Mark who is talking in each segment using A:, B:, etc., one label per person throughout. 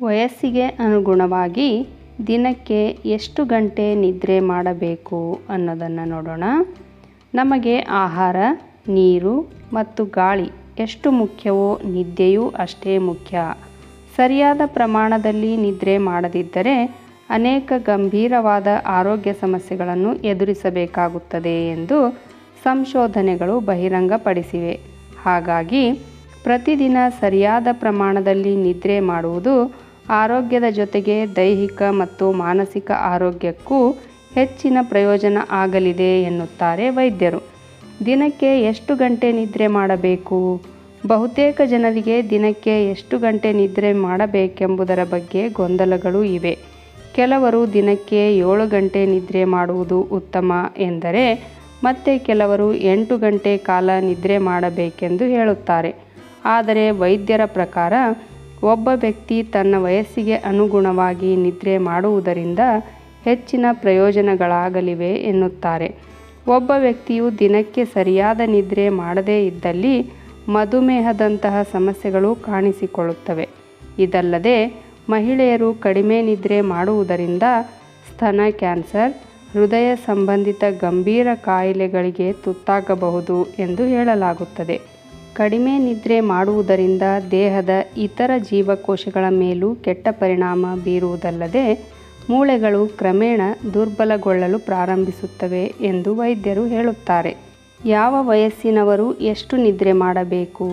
A: ವಯಸ್ಸಿಗೆ ಅನುಗುಣವಾಗಿ ದಿನಕ್ಕೆ ಎಷ್ಟು ಗಂಟೆ ನಿದ್ರೆ ಮಾಡಬೇಕು ಅನ್ನೋದನ್ನು ನೋಡೋಣ. ನಮಗೆ ಆಹಾರ, ನೀರು ಮತ್ತು ಗಾಳಿ ಎಷ್ಟು ಮುಖ್ಯವೋ ನಿದ್ದೆಯೂ ಅಷ್ಟೇ ಮುಖ್ಯ. ಸರಿಯಾದ ಪ್ರಮಾಣದಲ್ಲಿ ನಿದ್ರೆ ಮಾಡದಿದ್ದರೆ ಅನೇಕ ಗಂಭೀರವಾದ ಆರೋಗ್ಯ ಸಮಸ್ಯೆಗಳನ್ನು ಎದುರಿಸಬೇಕಾಗುತ್ತದೆ ಎಂದು ಸಂಶೋಧನೆಗಳು ಬಹಿರಂಗಪಡಿಸಿವೆ. ಹಾಗಾಗಿ ಪ್ರತಿದಿನ ಸರಿಯಾದ ಪ್ರಮಾಣದಲ್ಲಿ ನಿದ್ರೆ ಮಾಡುವುದು ಆರೋಗ್ಯದ ಜೊತೆಗೆ ದೈಹಿಕ ಮತ್ತು ಮಾನಸಿಕ ಆರೋಗ್ಯಕ್ಕೂ ಹೆಚ್ಚಿನ ಪ್ರಯೋಜನ ಆಗಲಿದೆ ಎನ್ನುತ್ತಾರೆ ವೈದ್ಯರು. ದಿನಕ್ಕೆ ಎಷ್ಟು ಗಂಟೆ ನಿದ್ರೆ ಮಾಡಬೇಕು? ಬಹುತೇಕ ಜನರಿಗೆ ದಿನಕ್ಕೆ ಎಷ್ಟು ಗಂಟೆ ನಿದ್ರೆ ಮಾಡಬೇಕೆಂಬುದರ ಬಗ್ಗೆ ಗೊಂದಲಗಳು ಇವೆ. ಕೆಲವರು ದಿನಕ್ಕೆ ಏಳು ಗಂಟೆ ನಿದ್ರೆ ಮಾಡುವುದು ಉತ್ತಮ ಎಂದರೆ ಮತ್ತೆ ಕೆಲವರು ಎಂಟು ಗಂಟೆ ಕಾಲ ನಿದ್ರೆ ಮಾಡಬೇಕೆಂದು ಹೇಳುತ್ತಾರೆ. ಆದರೆ ವೈದ್ಯರ ಪ್ರಕಾರ ಒಬ್ಬ ವ್ಯಕ್ತಿ ತನ್ನ ವಯಸ್ಸಿಗೆ ಅನುಗುಣವಾಗಿ ನಿದ್ರೆ ಮಾಡುವುದರಿಂದ ಹೆಚ್ಚಿನ ಪ್ರಯೋಜನಗಳಾಗಲಿವೆ ಎನ್ನುತ್ತಾರೆ. ಒಬ್ಬ ವ್ಯಕ್ತಿಯು ದಿನಕ್ಕೆ ಸರಿಯಾದ ನಿದ್ರೆ ಮಾಡದೇ ಇದ್ದಲ್ಲಿ ಮಧುಮೇಹದಂತಹ ಸಮಸ್ಯೆಗಳು ಕಾಣಿಸಿಕೊಳ್ಳುತ್ತವೆ. ಇದಲ್ಲದೆ ಮಹಿಳೆಯರು ಕಡಿಮೆ ನಿದ್ರೆ ಮಾಡುವುದರಿಂದ ಸ್ತನ ಕ್ಯಾನ್ಸರ್, ಹೃದಯ ಸಂಬಂಧಿತ ಗಂಭೀರ ಕಾಯಿಲೆಗಳಿಗೆ ತುತ್ತಾಗಬಹುದು ಎಂದು ಹೇಳಲಾಗುತ್ತದೆ. ಕಡಿಮೆ ನಿದ್ರೆ ಮಾಡುವುದರಿಂದ ದೇಹದ ಇತರ ಜೀವಕೋಶಗಳ ಮೇಲೂ ಕೆಟ್ಟ ಪರಿಣಾಮ ಬೀರುವುದಲ್ಲದೆ ಮೂಳೆಗಳು ಕ್ರಮೇಣ ದುರ್ಬಲಗೊಳ್ಳಲು ಪ್ರಾರಂಭಿಸುತ್ತವೆ ಎಂದು ವೈದ್ಯರು ಹೇಳುತ್ತಾರೆ. ಯಾವ ವಯಸ್ಸಿನವರು ಎಷ್ಟು ನಿದ್ರೆ ಮಾಡಬೇಕು?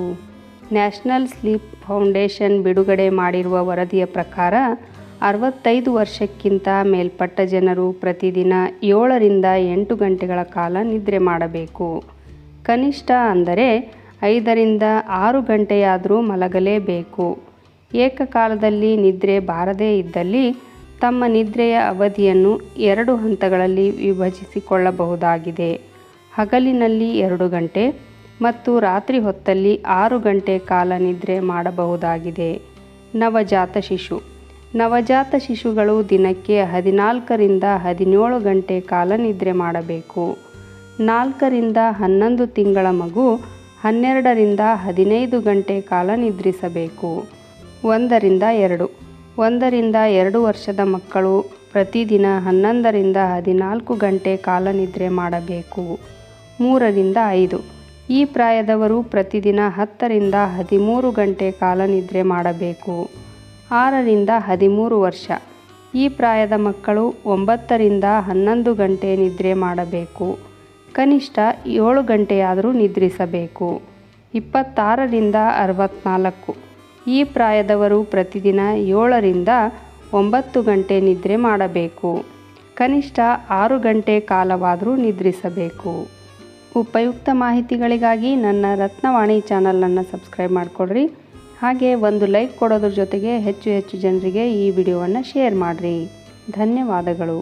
A: ನ್ಯಾಷನಲ್ ಸ್ಲೀಪ್ ಫೌಂಡೇಶನ್ ಬಿಡುಗಡೆ ಮಾಡಿರುವ ವರದಿಯ ಪ್ರಕಾರ, ಅರವತ್ತೈದು ವರ್ಷಕ್ಕಿಂತ ಮೇಲ್ಪಟ್ಟ ಜನರು ಪ್ರತಿದಿನ ಏಳರಿಂದ ಎಂಟು ಗಂಟೆಗಳ ಕಾಲ ನಿದ್ರೆ ಮಾಡಬೇಕು. ಕನಿಷ್ಠ ಅಂದರೆ ಐದರಿಂದ ಆರು ಗಂಟೆಯಾದರೂ ಮಲಗಲೇಬೇಕು. ಏಕಕಾಲದಲ್ಲಿ ನಿದ್ರೆ ಬಾರದೇ ಇದ್ದಲ್ಲಿ ತಮ್ಮ ನಿದ್ರೆಯ ಅವಧಿಯನ್ನು ಎರಡು ಹಂತಗಳಲ್ಲಿ ವಿಭಜಿಸಿಕೊಳ್ಳಬಹುದಾಗಿದೆ. ಹಗಲಿನಲ್ಲಿ ಎರಡು ಗಂಟೆ ಮತ್ತು ರಾತ್ರಿ ಹೊತ್ತಲ್ಲಿ ಆರು ಗಂಟೆ ಕಾಲ ನಿದ್ರೆ ಮಾಡಬಹುದಾಗಿದೆ. ನವಜಾತ ಶಿಶು. ನವಜಾತ ಶಿಶುಗಳು ದಿನಕ್ಕೆ ಹದಿನಾಲ್ಕರಿಂದ ಹದಿನೇಳು ಗಂಟೆ ಕಾಲ ನಿದ್ರೆ ಮಾಡಬೇಕು. ನಾಲ್ಕರಿಂದ ಹನ್ನೊಂದು ತಿಂಗಳ ಮಗು ಹನ್ನೆರಡರಿಂದ ಹದಿನೈದು ಗಂಟೆ ಕಾಲ ನಿದ್ರಿಸಬೇಕು. ಒಂದರಿಂದ ಎರಡು. ಒಂದರಿಂದ ಎರಡು ವರ್ಷದ ಮಕ್ಕಳು ಪ್ರತಿದಿನ ಹನ್ನೊಂದರಿಂದ ಹದಿನಾಲ್ಕು ಗಂಟೆ ಕಾಲ ನಿದ್ರೆ ಮಾಡಬೇಕು. ಮೂರರಿಂದ ಐದು. ಈ ಪ್ರಾಯದವರು ಪ್ರತಿದಿನ ಹತ್ತರಿಂದ ಹದಿಮೂರು ಗಂಟೆ ಕಾಲ ನಿದ್ರೆ ಮಾಡಬೇಕು. ಆರರಿಂದ ಹದಿಮೂರು ವರ್ಷ. ಈ ಪ್ರಾಯದ ಮಕ್ಕಳು ಒಂಬತ್ತರಿಂದ ಹನ್ನೊಂದು ಗಂಟೆ ನಿದ್ರೆ ಮಾಡಬೇಕು. ಕನಿಷ್ಠ ಏಳು ಗಂಟೆಯಾದರೂ ನಿದ್ರಿಸಬೇಕು. ಇಪ್ಪತ್ತಾರರಿಂದ ಅರವತ್ತ್ನಾಲ್ಕು ಈ ಪ್ರಾಯದವರು ಪ್ರತಿದಿನ ಏಳರಿಂದ ಒಂಬತ್ತು ಗಂಟೆ ನಿದ್ರೆ ಮಾಡಬೇಕು. ಕನಿಷ್ಠ ಆರು ಗಂಟೆ ಕಾಲವಾದರೂ ನಿದ್ರಿಸಬೇಕು. ಉಪಯುಕ್ತ ಮಾಹಿತಿಗಳಿಗಾಗಿ ನನ್ನ ರತ್ನವಾಣಿ ಚಾನಲನ್ನು ಸಬ್ಸ್ಕ್ರೈಬ್ ಮಾಡಿಕೊಡ್ರಿ ಹಾಗೆ ಒಂದು ಲೈಕ್ ಕೊಡೋದ್ರ ಜೊತೆಗೆ ಹೆಚ್ಚು ಹೆಚ್ಚು ಜನರಿಗೆ ಈ ವಿಡಿಯೋವನ್ನು ಶೇರ್ ಮಾಡಿರಿ. ಧನ್ಯವಾದಗಳು.